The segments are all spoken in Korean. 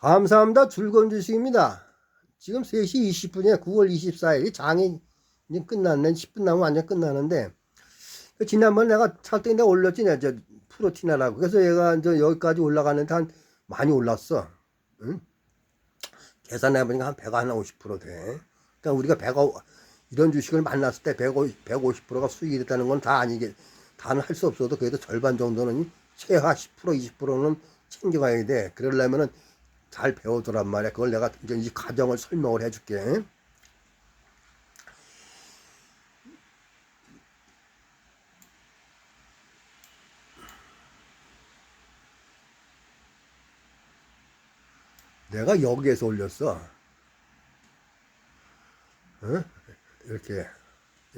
감사합니다. 즐거운 주식입니다. 지금 3시 20분이에 9월 24일이 장이 이제 끝났네. 10분 남으면 완전 끝나는데 그 지난번에 내가 살때 내가 올렸지 내가 저 프로티나라고 그래서 얘가 이제 여기까지 올라가는데 한 많이 올랐어. 응? 계산해보니까 한 100, 한50% 돼. 그러니까 우리가 100, 이런 주식을 만났을 때 150, 150%가 수익이 됐다는 건 다 아니게, 다는 할 수 없어도 그래도 절반 정도는 최하 10%, 20%는 챙겨가야 돼. 그러려면은 잘 배우더란 말이야. 그걸 내가 이제 이 과정을 설명을 해줄게. 내가 여기에서 올렸어. 어? 이렇게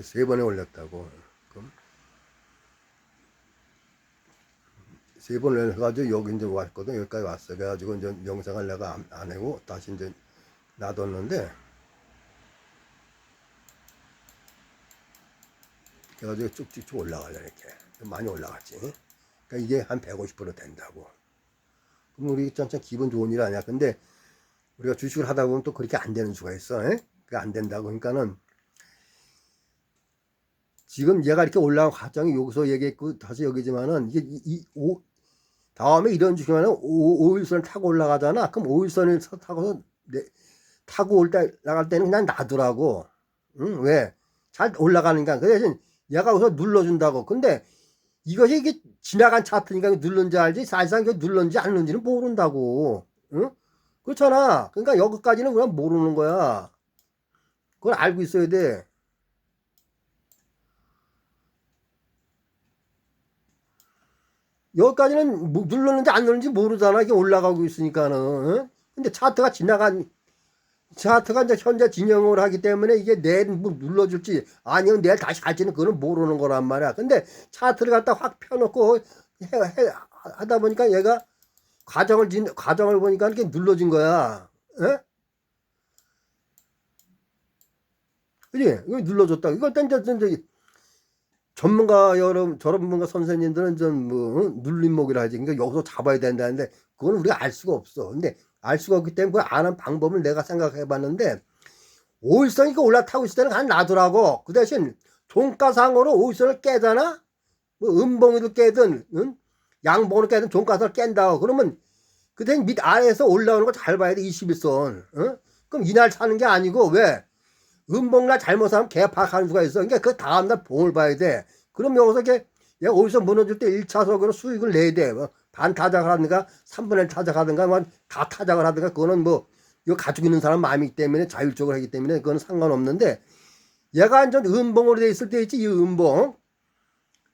세 번에 올렸다고. 그럼 세 번을 해가지고 여기 이제 왔거든. 여기까지 왔어. 그래가지고 이제 영상을 내가 안, 안 하고 다시 이제 놔뒀는데. 그래가지고 쭉쭉쭉 올라가려 이렇게 많이 올라갔지. 그러니까 이게 한 150% 된다고. 그럼 우리 짠짠 기분 좋은 일 아니야. 근데 우리가 주식을 하다 보면 또 그렇게 안 되는 수가 있어. 에? 그게 안 된다고. 그러니까는 지금 얘가 이렇게 올라간 과정이 여기서 얘기했고 다시 여기지만은 이게 이, 이 오, 다음에 이런 주식하면 오일선을 타고 올라가잖아. 그럼 오일선을 타고서 내, 타고 올 때 나갈 때는 그냥 놔두라고. 응? 왜? 잘 올라가니까. 그 대신 얘가 여기서 눌러준다고. 근데 이것이 이게 지나간 차트니까 눌른지 알지 사실상 이게 눌른지 안 눌른지는 모른다고. 응? 그렇잖아. 그러니까 여기까지는 그냥 모르는 거야. 그걸 알고 있어야 돼. 여기까지는 뭐 눌렀는지 안 눌렀는지 모르잖아. 이게 올라가고 있으니까는. 응? 근데 차트가 지나간 차트가 이제 현재 진영을 하기 때문에 이게 내일 뭐 눌러줄지 아니면 내일 다시 갈지는 그거는 모르는 거란 말이야. 근데 차트를 갖다 확 펴놓고 해, 해, 하다 보니까 얘가 과정을 진, 과정을 보니까 이렇게 눌러진 거야. 에? 그지? 이거 눌러줬다. 이걸 땐 이제, 이제 전문가 여러분, 전문가 선생님들은 응? 눌림목이라 하지. 그러니까 여기서 잡아야 된다는데 그건 우리가 알 수가 없어. 근데 알 수가 없기 때문에 그걸 아는 방법을 내가 생각해 봤는데 오일선이 그 올라타고 있을 때는 한 놔두라고. 그 대신 종가상으로 오일선을 깨잖아? 뭐 음봉이를 깨든, 응? 양봉으로 깨든 종가선을 깬다고. 그러면 그 대신 밑 아래에서 올라오는 거잘 봐야 돼. 21선. 응? 그럼 이날 사는 게 아니고 왜? 음봉날 잘못하면 개파하는 수가 있어. 그러니까 그 다음날 봉을 봐야 돼. 그럼 여기서 이렇게 얘가 어디서 무너질 때 1차석으로 수익을 내야 돼. 뭐 반 타작을 하든가 3분의 1 타작하든가 뭐다 타작을 하든가 그거는 뭐 이거 가지고 있는 사람 마음이기 때문에 자율적으로 하기 때문에 그건 상관없는데 얘가 완전 음봉으로 돼 있을 때 있지 이 음봉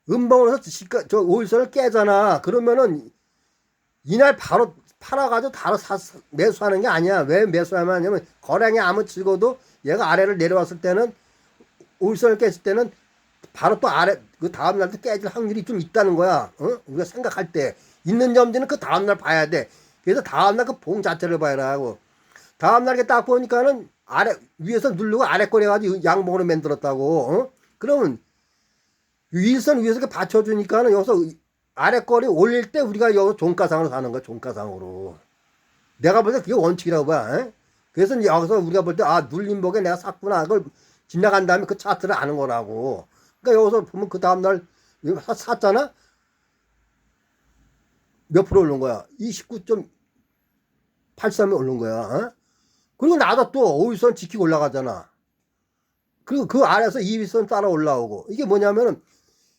음봉으로 해서 저 오일선을 깨잖아 그러면은 이날 바로 팔아가지고 바로 사, 매수하는 게 아니야 왜 매수하면 하냐면 거량이 아무 치고도 얘가 아래를 내려왔을 때는 오일선을 깼을 때는 바로 또 아래 그 다음 날도 깨질 확률이 좀 있다는 거야. 어? 우리가 생각할 때 있는 점지는 그 다음 날 봐야 돼. 그래서 다음 날 그 봉 자체를 봐야 하고 다음 날에 딱 보니까는 아래 위에서 누르고 아래 거래 가지고 양봉으로 만들었다고. 어? 그러면 일선 위에서 이렇게 받쳐주니까는 여기서 아래 거리 올릴 때 우리가 여기 종가상으로 사는 거야. 종가상으로. 내가 볼 때 그게 원칙이라고 봐. 에? 그래서 이제 여기서 우리가 볼 때 아 눌림목에 내가 샀구나. 그걸 지나간 다음에 그 차트를 아는 거라고. 그러니까 여기서 보면 그 다음날 샀잖아? 몇 프로 오른 거야? 29.83에 오른 거야. 어? 그리고 나도 또 5일선 지키고 올라가잖아. 그리고 그 아래서 2일선 따라 올라오고. 이게 뭐냐면은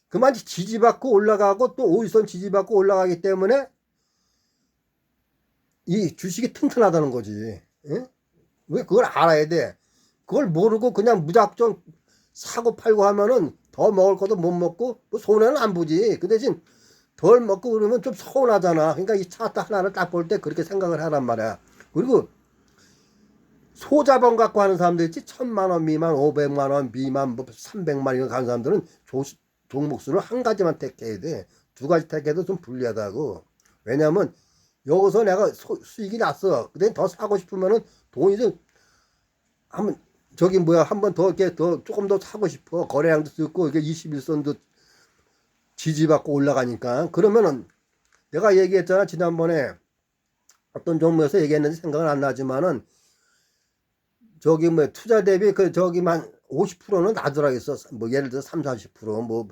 그만 지지받고 올라가고 또 5일선 지지받고 올라가기 때문에 이 주식이 튼튼하다는 거지. 응? 왜 그걸 알아야 돼? 그걸 모르고 그냥 무작정 사고 팔고 하면은 더 먹을 것도 못 먹고 뭐 손해는 안 보지. 그 대신 덜 먹고 그러면 좀 서운하잖아. 그러니까 이 차트 하나를 딱 볼 때 그렇게 생각을 하란 말이야. 그리고 소자본 갖고 하는 사람들 있지 천만 원 미만, 오백만 원 미만, 뭐 삼백만 이런 가는 사람들은 조, 종목 수를 한 가지만 택해야 돼. 두 가지 택해도 좀 불리하다고. 왜냐면 여기서 내가 소, 수익이 났어. 근데 더 사고 싶으면은 돈이 좀 한번 저기 뭐야 한 번 더 이렇게 더 조금 더 사고 싶어. 거래량도 적고 이게 21선도 지지받고 올라가니까 그러면은 내가 얘기했잖아 지난번에 어떤 종목에서 얘기했는지 생각은 안 나지만은 저기 뭐 투자 대비 그 저기만 50%는 나더라 했어. 뭐 예를 들어 3, 40%뭐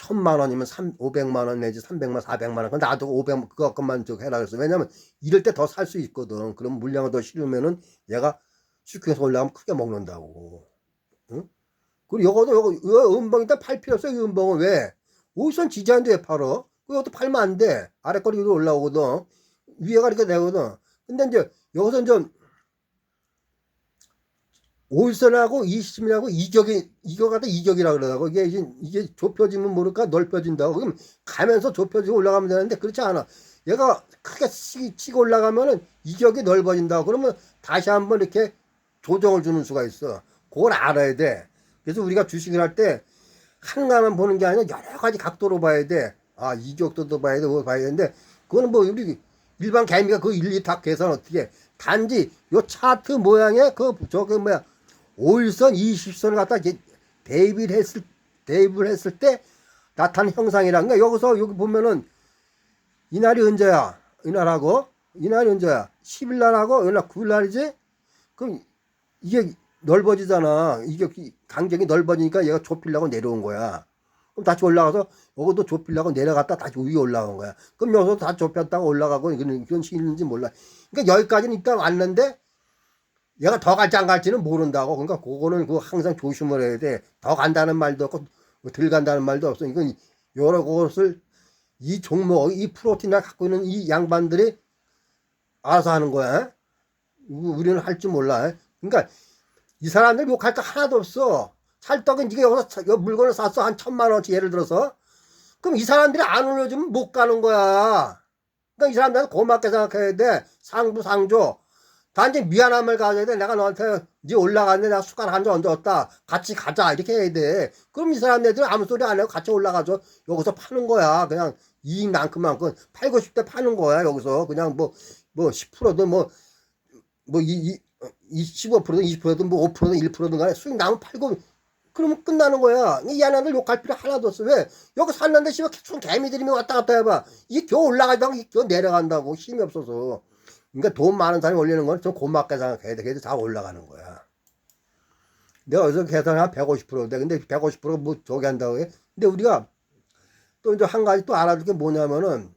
천만 원이면 3, 500만 원 내지 300만, 400만 원. 나도 500 그것만 저 해라 그랬어. 왜냐면 이럴 때 더 살 수 있거든. 그럼 물량을 더 실으면은 얘가 슈킹해서 올라가면 크게 먹는다고. 응? 그리고 요거도 요거 요 음봉 일단 팔 필요 없어. 이 음봉은 왜? 오선 지지하는데 왜 팔어? 그것도 팔면 안 돼. 아래 거리 위로 올라오거든. 위에가 이렇게 되거든. 근데 이제 여기서 이 제 올선하고 이심이라고 이격이 이거 갖다 이격이라 그러다고. 이게 이게 좁혀지면 모를까? 넓혀진다고. 그럼 가면서 좁혀지고 올라가면 되는데 그렇지 않아. 얘가 크게 치, 치고 올라가면은 이격이 넓어진다고. 그러면 다시 한번 이렇게 조정을 주는 수가 있어. 그걸 알아야 돼. 그래서 우리가 주식을 할때 하나만 보는 게 아니라 여러 가지 각도로 봐야 돼 아 이격도도 봐야 되고 봐야 되는데 그거는 뭐 우리 일반 개미가 그 일일이 다 계산 어떻게 해. 단지 요 차트 모양의 그 저그 뭐야 5일선 20선을 갖다 대입을 했을 대입을 했을 때 나타난 형상이란 게 여기서 여기 보면은 이날이 언제야? 이날하고 이날이 언제야? 10일 날하고 이날 9일 날이지? 그럼 이게 넓어지잖아. 이게 간격이 넓어지니까 얘가 좁히려고 내려온 거야. 그럼 다시 올라가서 요것도 좁히려고 내려갔다 다시 위에 올라간 거야. 그럼 여기서 다 좁혔다가 올라가고 이건 이건 실는지 몰라. 그러니까 여기까지는 일단 왔는데 얘가 더 갈지 안 갈지는 모른다고. 그러니까 그거는 그 항상 조심을 해야 돼. 더 간다는 말도 없고 뭐덜 간다는 말도 없어. 이건 여러 것을 이 종목, 이 프로틴을 갖고 있는 이 양반들이 알아서 하는 거야. 우리는 할 줄 몰라. 그러니까 이 사람들 욕할 거 하나도 없어. 찰떡은 네가 여기서 물건을 샀어 한 천만 원치 예를 들어서 그럼 이 사람들이 안 올려주면 못 가는 거야. 그러니까 이 사람들은 고맙게 생각해야 돼. 상부 상조. 단지 미안함을 가져야 돼. 내가 너한테 네 올라갔는데 내가 숟가락 한 점 얹었다. 같이 가자. 이렇게 해야 돼. 그럼 이 사람들은 아무 소리 안 하고 같이 올라가죠. 여기서 파는 거야. 그냥 이익 만큼만큼 팔고 싶대 파는 거야. 여기서 그냥 뭐 뭐 10%든 뭐 뭐 이 이, 15%든 20%든 뭐 5%든 1%든 간에 수익 나면 팔고 그러면 끝나는 거야. 이 야나들 욕할 필요 하나도 없어. 왜? 여기 샀는데 씨발 계속 개미들이면 왔다 갔다 해봐. 이게 겨우 올라가다가 겨우 내려간다고 힘이 없어서. 그러니까 돈 많은 사람이 올리는 건 좀 고맙게 생각해야 돼. 그래도 다 올라가는 거야. 내가 어디서 계산한 150%인데, 근데 150%가 뭐 저기 한다고 해? 근데 우리가 또 이제 한 가지 또 알아둘 게 뭐냐면은,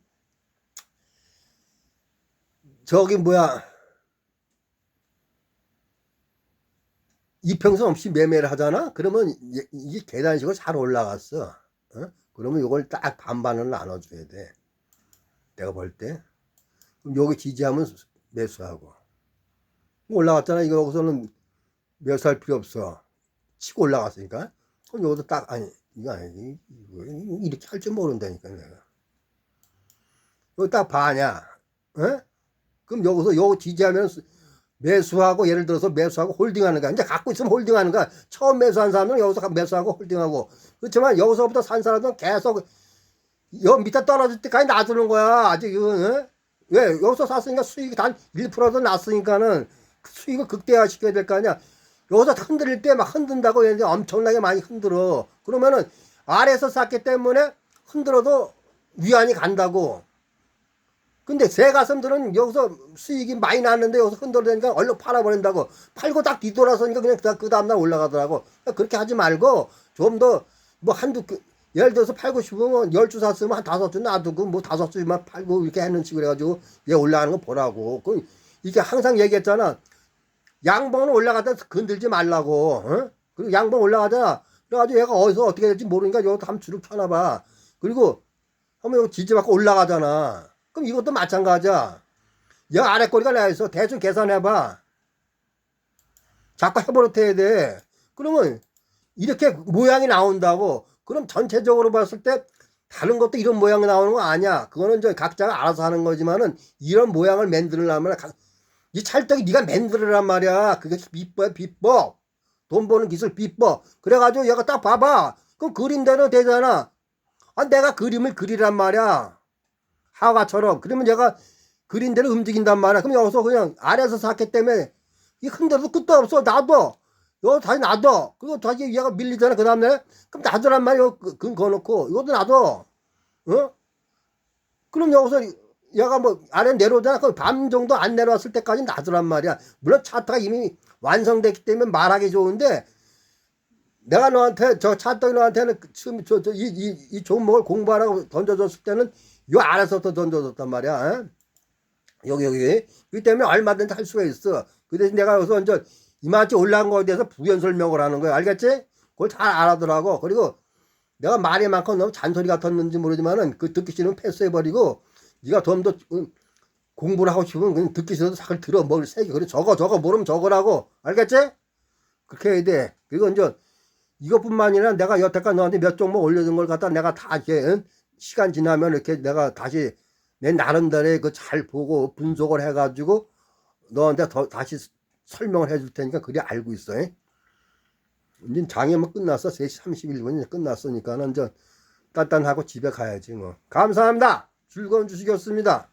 저기 뭐야, 이평선 없이 매매를 하잖아? 그러면 이- 이게 계단식으로 잘 올라갔어. 어? 그러면 이걸 딱 반반을 나눠줘야 돼. 내가 볼 때. 여기 지지하면 매수하고. 올라갔잖아. 이거 여기서는 매수할 필요 없어. 치고 올라갔으니까. 그럼 여기도 딱, 아니, 이거 아니지. 이렇게 할 줄 모른다니까, 내가. 이거 딱 봐냐. 어? 그럼 여기서 요거 지지하면 매수하고 예를 들어서 매수하고 홀딩하는 거야. 이제 갖고 있으면 홀딩하는 거야. 처음 매수한 사람은 여기서 매수하고 홀딩하고. 그렇지만 여기서부터 산 사람은 계속 여 밑에 떨어질 때까지 놔두는 거야. 아직 이건 어? 왜 여기서 샀으니까 수익이 단 1%도 났으니까는 수익을 극대화 시켜야 될 거 아니야. 여기서 흔들릴 때 막 흔든다고 얘네들 엄청나게 많이 흔들어. 그러면은 아래에서 샀기 때문에 흔들어도 위안이 간다고. 근데 새 가슴들은 여기서 수익이 많이 났는데 여기서 흔들리니까 얼른 팔아버린다고. 팔고 딱 뒤돌아서니까 그냥 그, 그 다음날 올라가더라고. 그러니까 그렇게 하지 말고 좀 더 뭐 한두, 그- 예를 들어서 팔고 싶으면 열 주 샀으면 한 다섯 주 놔두고 뭐 다섯 주만 팔고 이렇게 하는 식으로 해가지고 얘 올라가는 거 보라고. 그 이게 항상 얘기했잖아. 양봉은 올라가다 건들지 말라고. 어? 그리고 양봉 올라가자. 그래가지고 얘가 어디서 어떻게 될지 모르니까 여기 한번 주름 쳐놔봐. 그리고 한번 여기 지지받고 올라가잖아. 그럼 이것도 마찬가지야. 여 아래 꼬리가 나 있어. 대충 계산해봐. 자꾸 해버릇해야 돼. 그러면 이렇게 모양이 나온다고. 그럼 전체적으로 봤을 때 다른 것도 이런 모양이 나오는 거 아니야. 그거는 이제 각자가 알아서 하는 거지만은 이런 모양을 만들려면 각- 이 찰떡이 네가 만들으란 말이야. 그게 비법이야, 비법. 돈 버는 기술 비법. 그래가지고 얘가 딱 봐봐. 그럼 그림대로 되잖아. 아, 내가 그림을 그리란 말이야. 하와처럼. 그러면 얘가 그린 대로 움직인단 말이야. 그럼 여기서 그냥 아래에서 샀기 때문에 이 흔들어도 끝도 없어. 놔둬. 여기 다시 놔둬. 그리고 다시 얘가 밀리잖아. 그 다음에. 그럼 놔두란 말이야. 그, 근 거놓고. 이것도 놔둬. 어? 그럼 여기서 얘가 뭐 아래 내려오잖아. 그밤 정도 안 내려왔을 때까지 나더란 말이야. 물론 차트가 이미 완성됐기 때문에 말하기 좋은데 내가 너한테 저 차떡이 너한테는 그 처음 저저 이 이 이 종목을 공부하라고 던져줬을 때는 요 아래서부터 던져줬단 말이야. 어? 여기 여기 그 때문에 얼마든지 할 수가 있어. 그 대신 내가 여기서 이제 이만치 올라간 거에 대해서 부연 설명을 하는 거야. 알겠지? 그걸 잘 알아더라고. 그리고 내가 말이 많고 너무 잔소리 같았는지 모르지만은 그 듣기 싫으면 패스해버리고 네가 좀 더 공부를 하고 싶으면 그냥 듣기 싫어도 sak을 들어 뭘 세게 그래 적어 적어 모르면 적으라고 알겠지? 그렇게 해야 돼. 그리고 이제 이것뿐만 아니라 내가 여태까지 너한테 몇 종목 올려준 걸 갖다 내가 다 이렇게 응? 시간 지나면 이렇게 내가 다시 내 나름대로의 그잘 보고 분석을 해가지고 너한테 더 다시 설명을 해줄 테니까 그리 알고 있어. 잉? 이제 장애면 끝났어. 3시 31분이 끝났으니까 는 이제 단단하고 집에 가야지 뭐. 감사합니다. 즐거운 주식이었습니다.